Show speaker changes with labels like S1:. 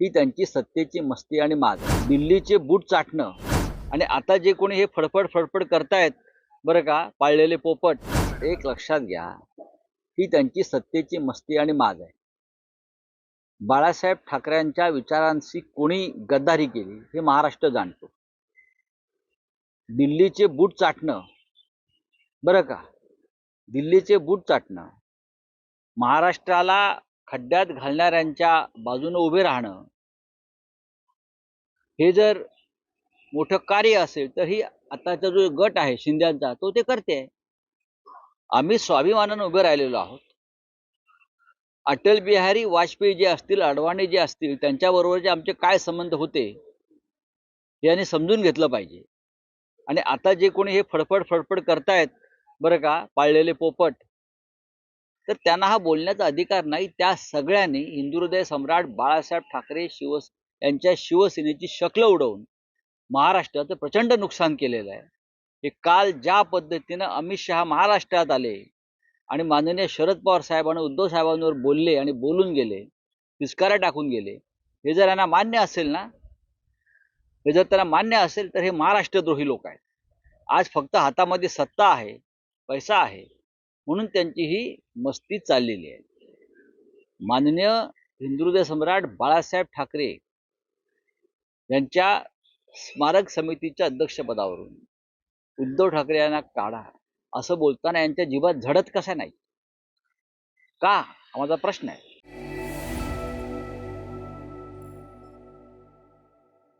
S1: ही त्यांची सत्तेची मस्ती आणि माज दिल्लीचे बूट चाटणं. आणि आता जे कोणी हे फडफड फडफड करतायत बरं का पाळलेले पोपट एक लक्षात घ्या. ही त्यांची सत्तेची मस्ती आणि माज आहे. बाळासाहेब ठाकरेंच्या विचारांशी कोणी गद्दारी केली हे महाराष्ट्र जाणतो. दिल्लीचे बूट चाटणं. बरं का दिल्लीचे बूट चाटणं. महाराष्ट्राला खड्ड्यात घालणाऱ्यांच्या बाजूने उभे राहणं. हे जर मोठं कार्य असेल तर ही आताचा जो गट आहे शिंद्यांचा तो ते करते. आम्ही स्वाभिमानानं उभे राहिलेलो आहोत. अटल बिहारी वाजपेयी जे असतील अडवाणी जे असतील त्यांच्याबरोबरचे आमचे काय संबंध होते हे समजून घेतलं पाहिजे. आणि आता जे कोणी हे फडफड फडफड करतायत बरं का पाळलेले पोपट तर त्यांना हा बोलण्याचा अधिकार नाही. त्या सगळ्यांनी हिंदुहृदय सम्राट बाळासाहेब ठाकरे शिवस यांच्या शिवसेनेची शक्ल उडवून महाराष्ट्राचं प्रचंड नुकसान केलेलं आहे. हे काल ज्या पद्धतीनं अमित शहा महाराष्ट्रात आले आणि माननीय शरद पवार साहेब आणि उद्धव साहेबांवर बोलले आणि बोलून गेले तिस्कारा टाकून गेले हे जर यांना मान्य असेल ना हे जर त्यांना मान्य असेल तर हे महाराष्ट्रद्रोही लोक आहेत. आज फक्त हातामध्ये सत्ता आहे पैसा आहे. म्हणून त्यांची ही मस्ती चाललेली आहे. माननीय हिंदुहृदय सम्राट बाळासाहेब ठाकरे यांच्या स्मारक समितीच्या अध्यक्षपदावरून उद्धव ठाकरे यांना काढा असं बोलताना यांच्या जीवात झडत कसा नाही? का? हा माझा प्रश्न आहे.